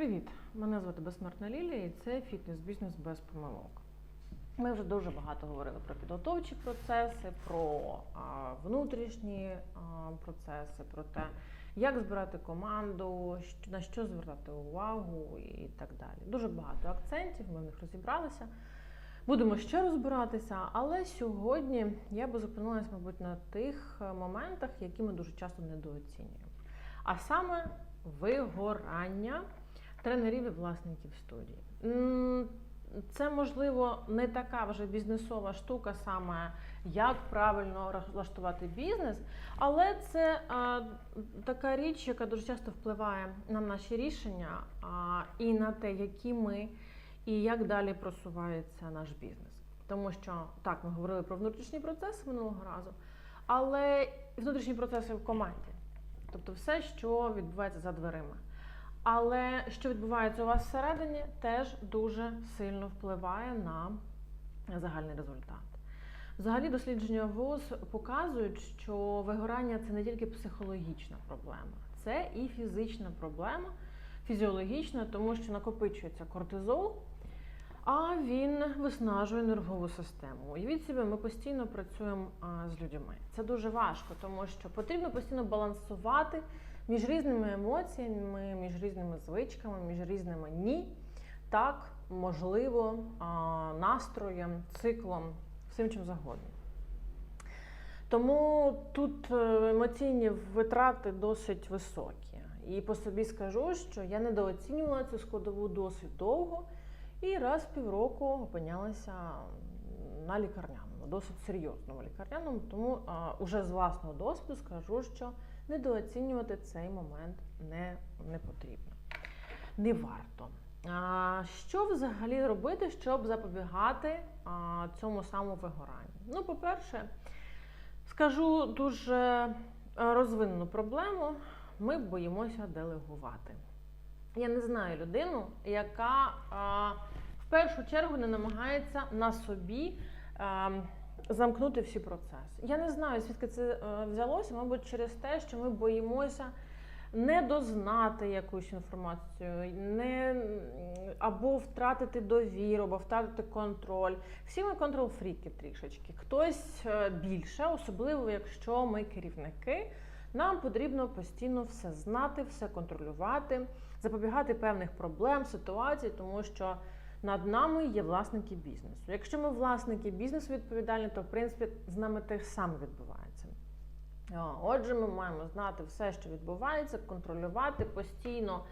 Привіт! Мене звати Безсмертна Лілія і це фітнес-бізнес без помилок. Ми вже дуже багато говорили про підготовчі процеси, про а, внутрішні а, процеси, про те, як збирати команду, на що звертати увагу і так далі. Дуже багато акцентів, ми в них розібралися. Будемо ще розбиратися, але сьогодні я би зупинилася, мабуть, на тих е, моментах, які ми дуже часто недооцінюємо. А саме вигорання тренерів і власників студії. Це можливо не така вже бізнесова штука, саме як правильно влаштувати бізнес, але це а, така річ, яка дуже часто впливає на наші рішення а, і на те, які ми і як далі просувається наш бізнес. Тому що так, ми говорили про внутрішні процеси минулого разу, але внутрішні процеси в команді, тобто все, що відбувається за дверима. Але що відбувається у вас всередині, теж дуже сильно впливає на загальний результат. Взагалі, дослідження ВОЗ показують, що вигорання це не тільки психологічна проблема, це і фізична проблема, фізіологічна, тому що накопичується кортизол, а він виснажує нервову систему. Уявіть собі, ми постійно працюємо з людьми. Це дуже важко, тому що потрібно постійно балансувати між різними емоціями, між різними звичками, між різними ні, так, можливо, настроєм, циклом, всім чим завгодно. Тому тут е, емоційні витрати досить високі. І по собі скажу, що я недооцінювала цю складову досить довго і раз в півроку опинялася на лікарняному, досить серйозному лікарняному. Тому а, уже з власного досвіду скажу, що недооцінювати цей момент не, не потрібно, не варто. Що взагалі робити, щоб запобігати цьому самому вигоранню? Ну, по-перше, скажу дуже е, розвинену проблему. Ми боїмося делегувати. Я не знаю людину, яка в першу чергу не намагається на собі а, замкнути всі процеси. Я не знаю, звідки це е, взялося, мабуть, через те, що ми боїмося не дознати якусь інформацію, не, або втратити довіру, або втратити контроль. Всі ми контрол-фріки трішечки. Хтось е, більше, особливо якщо ми керівники. Нам потрібно постійно все знати, все контролювати, запобігати певних проблем, ситуацій, тому що над нами є власники бізнесу. Якщо ми власники бізнесу відповідальні, то в принципі з нами те саме відбувається. Отже, ми маємо знати все, що відбувається, контролювати, постійно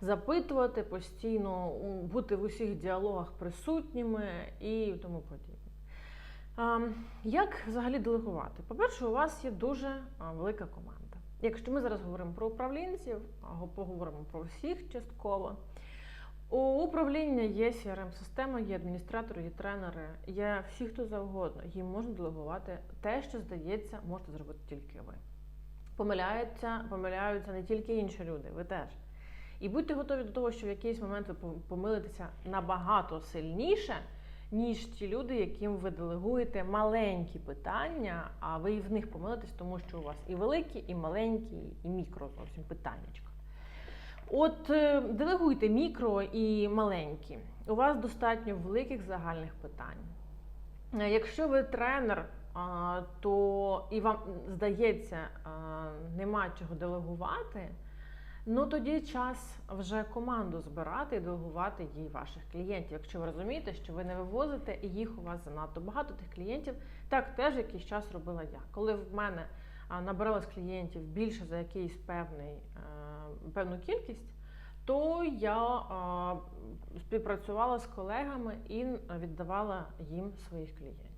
запитувати, постійно бути в усіх діалогах присутніми і тому подібне. Як взагалі делегувати? По-перше, у вас є дуже велика команда. Якщо ми зараз говоримо про управлінців, поговоримо про всіх частково. У управління є CRM-система, є адміністратори, є тренери, є всі, хто завгодно. Їм можна делегувати те, що здається, можете зробити тільки ви. Помиляються, помиляються не тільки інші люди, ви теж. І будьте готові до того, що в якийсь момент ви помилитеся набагато сильніше, ніж ті люди, яким ви делегуєте маленькі питання, а ви і в них помилитесь, тому що у вас і великі, і маленькі, і мікро зовсім питаннячка. От е, делегуйте мікро і маленькі. У вас достатньо великих загальних питань. Е, Якщо ви тренер, то і вам здається, нема чого делегувати, ну тоді час вже команду збирати і делегувати їй ваших клієнтів. Якщо ви розумієте, що ви не вивозите і їх у вас занадто багато тих клієнтів, так теж якийсь час робила я. Коли в мене а, набиралось клієнтів більше за якийсь певний, е, певну кількість, то я співпрацювала з колегами і віддавала їм своїх клієнтів.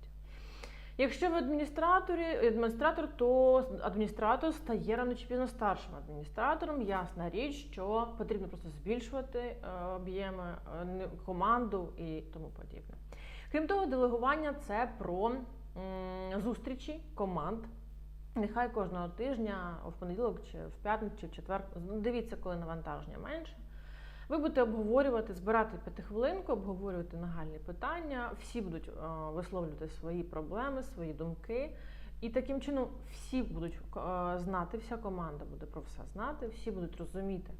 Якщо ви адміністраторі, адміністратор, то адміністратор стає рано чи пізно старшим адміністратором. Ясна річ, що потрібно просто збільшувати е, об'єми, е, команду і тому подібне. Крім того, делегування це про зустрічі команд. Нехай кожного тижня, в понеділок, чи в п'ятницю, чи в четвер. ну, Дивіться, коли навантаження менше. Ви будете обговорювати, збирати п'ятихвилинку, обговорювати нагальні питання. Всі будуть е, висловлювати свої проблеми, свої думки. І таким чином всі будуть е, знати, вся команда буде про все знати, всі будуть розуміти,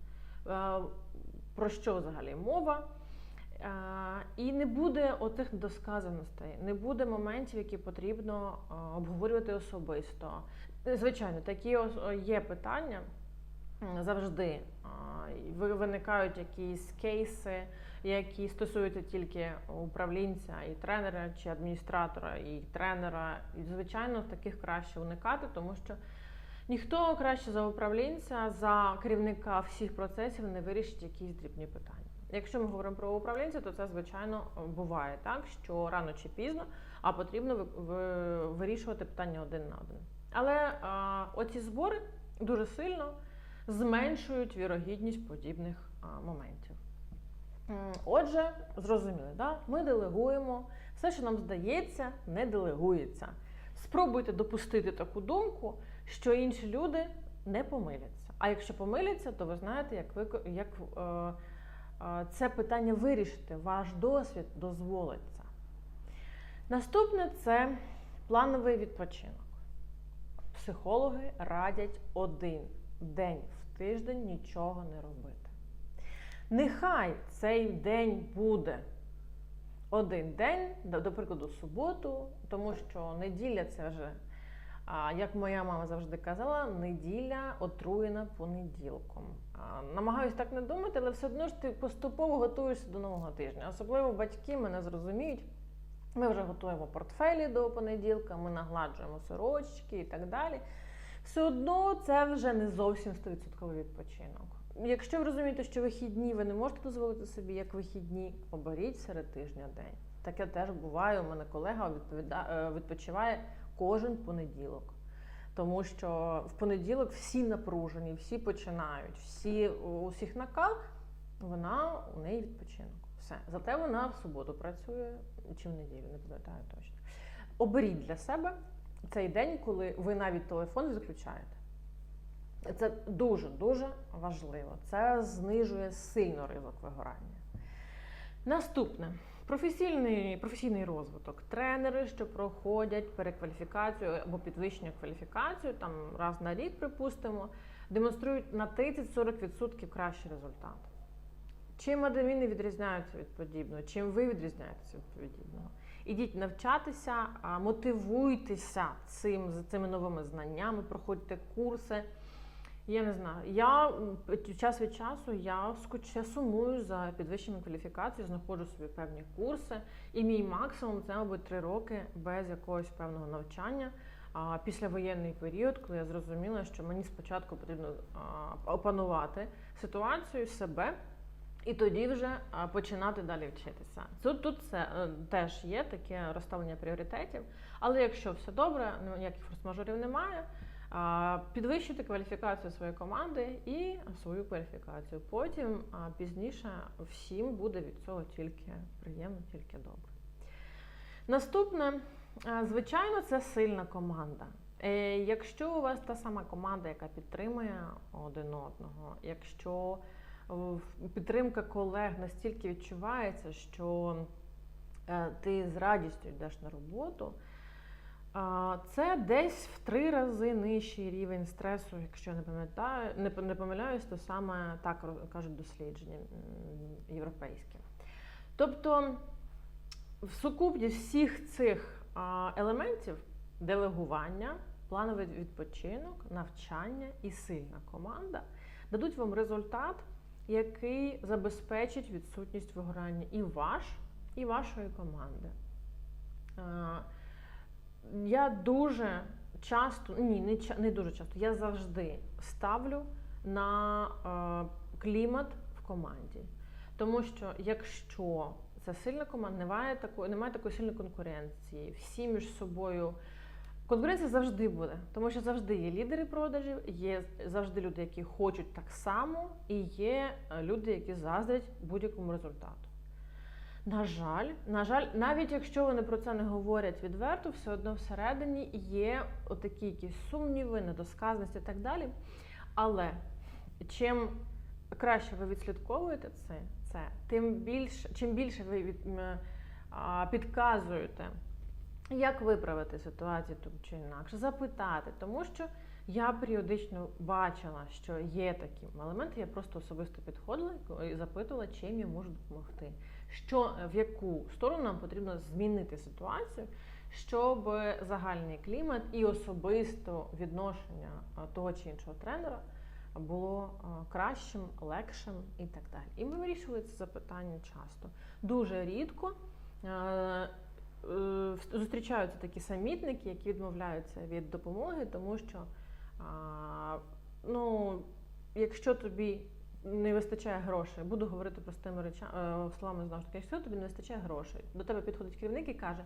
е, про що взагалі мова. І не буде отих недосказаностей, не буде моментів, які потрібно обговорювати особисто. Звичайно, такі є питання завжди. Виникають якісь кейси, які стосуються тільки управлінця і тренера, чи адміністратора, і тренера. І, звичайно, таких краще уникати, тому що ніхто краще за управлінця, за керівника всіх процесів не вирішить якісь дрібні питання. Якщо ми говоримо про управлінця, то це звичайно буває так, що рано чи пізно, а потрібно ви- ви- вирішувати питання один на один. Але а, оці збори дуже сильно зменшують вірогідність подібних а, моментів. Отже, зрозуміли, да? ми делегуємо. Все, що нам здається, не делегується. Спробуйте допустити таку думку, що інші люди не помиляться. А якщо помиляться, то ви знаєте, як, ви, як е, це питання вирішити. Ваш досвід дозволить це. Наступне це плановий відпочинок. Психологи радять один день в тиждень нічого не робити. Нехай цей день буде один день, до прикладу, суботу, тому що неділя це вже, а, як моя мама завжди казала, неділя отруєна понеділком. А, Намагаюсь так не думати, але все одно ж ти поступово готуєшся до нового тижня. Особливо батьки мене зрозуміють. Ми вже готуємо портфелі до понеділка, ми нагладжуємо сорочки і так далі. Все одно це вже не зовсім 100% відпочинок. Якщо ви розумієте, що вихідні ви не можете дозволити собі як вихідні, оберіть серед тижня день. Таке теж буває. У мене колега відповіда... е, відпочиває кожен понеділок. Тому що в понеділок всі напружені, всі починають, всі у всіх накал, вона у неї відпочинок. Все. Зате вона в суботу працює чи в неділю, не пам'ятаю точно. Оберіть для себе цей день, коли ви навіть телефон відключаєте. Це дуже-дуже важливо. Це знижує сильно ризик вигорання. Наступне професійний, професійний розвиток. Тренери, що проходять перекваліфікацію або підвищення кваліфікацію, там раз на рік, припустимо, демонструють на 30-40% кращий результат. Чим адміни відрізняються від подібного, чим ви відрізняєтеся від подібного? Ідіть навчатися, мотивуйтеся цим, цими новими знаннями, проходьте курси. Я не знаю. Я час від часу я скуче сумую за підвищенням кваліфікації, знаходжу собі певні курси. І мій максимум це, мабуть, три роки без якогось певного навчання. А післявоєнний період, коли я зрозуміла, що мені спочатку потрібно опанувати ситуацію, себе, і тоді вже починати далі вчитися. Тут, тут це е, теж є таке розставлення пріоритетів. Але якщо все добре, ну, ніяких форс-мажорів немає. Підвищити кваліфікацію своєї команди і свою кваліфікацію. Потім пізніше всім буде від цього тільки приємно, тільки добре. Наступне, звичайно, це сильна команда. Е, Якщо у вас та сама команда, яка підтримує один одного, якщо підтримка колег настільки відчувається, що е, ти з радістю йдеш на роботу, це десь в три рази нижчий рівень стресу, якщо не пам'ятаю, не помиляюсь, то саме так кажуть дослідження європейські. Тобто, в сукупність всіх цих елементів делегування, плановий відпочинок, навчання і сильна команда дадуть вам результат, який забезпечить відсутність вигорання і ваш, і вашої команди. Я дуже часто, ні, не, не дуже часто, я завжди ставлю на е, клімат в команді. Тому що якщо це сильна команда, немає такої, немає такої сильної конкуренції, всі між собою. Конкуренція завжди буде, тому що завжди є лідери продажів, є завжди люди, які хочуть так само, і є е, люди, які заздрять будь-якому результату. На жаль, на жаль, навіть якщо вони про це не говорять відверто, все одно всередині є отакі якісь сумніви, недосказаності і так далі. Але чим краще ви відслідковуєте це, це тим більше, чим більше ви від, а, підказуєте, як виправити ситуацію так чи інакше, запитати, тому що Я періодично бачила, що є такі елементи. Я просто особисто підходила і запитувала, чим я можу допомогти. Що в яку сторону нам потрібно змінити ситуацію, щоб загальний клімат і особисто відношення того чи іншого тренера було кращим, легшим і так далі. І ми вирішували це запитання часто. Дуже рідко е, е, зустрічаються такі самітники, які відмовляються від допомоги, тому що а, ну, якщо тобі не вистачає грошей, буду говорити простими речами словами знову ж таки, якщо тобі не вистачає грошей, до тебе підходить керівник і каже,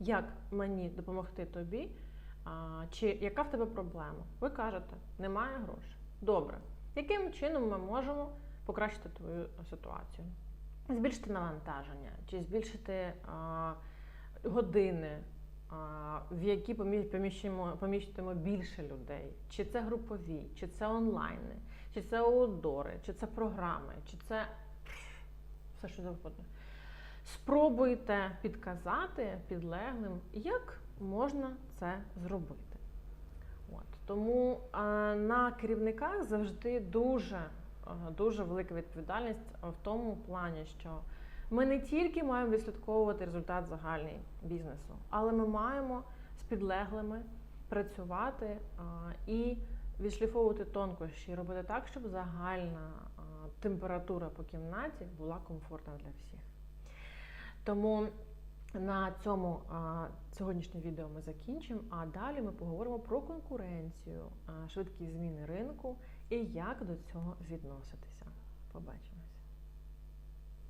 як мені допомогти тобі, а, чи яка в тебе проблема? Ви кажете, немає грошей. Добре. Яким чином ми можемо покращити твою ситуацію? Збільшити навантаження, чи збільшити а, години, в які помі- поміщимо, поміщуємо більше людей, чи це групові, чи це онлайни, чи це аудори, чи це програми, чи це все, що завгодно. Спробуйте підказати підлеглим, як можна це зробити. От. Тому на керівниках завжди дуже, дуже велика відповідальність в тому плані, що ми не тільки маємо відслідковувати результат загальний бізнесу, але ми маємо з підлеглими працювати і відшліфовувати тонкощі, робити так, щоб загальна температура по кімнаті була комфортна для всіх. Тому на цьому сьогоднішнє відео ми закінчимо, а далі ми поговоримо про конкуренцію, швидкі зміни ринку і як до цього відноситися. Побачимо.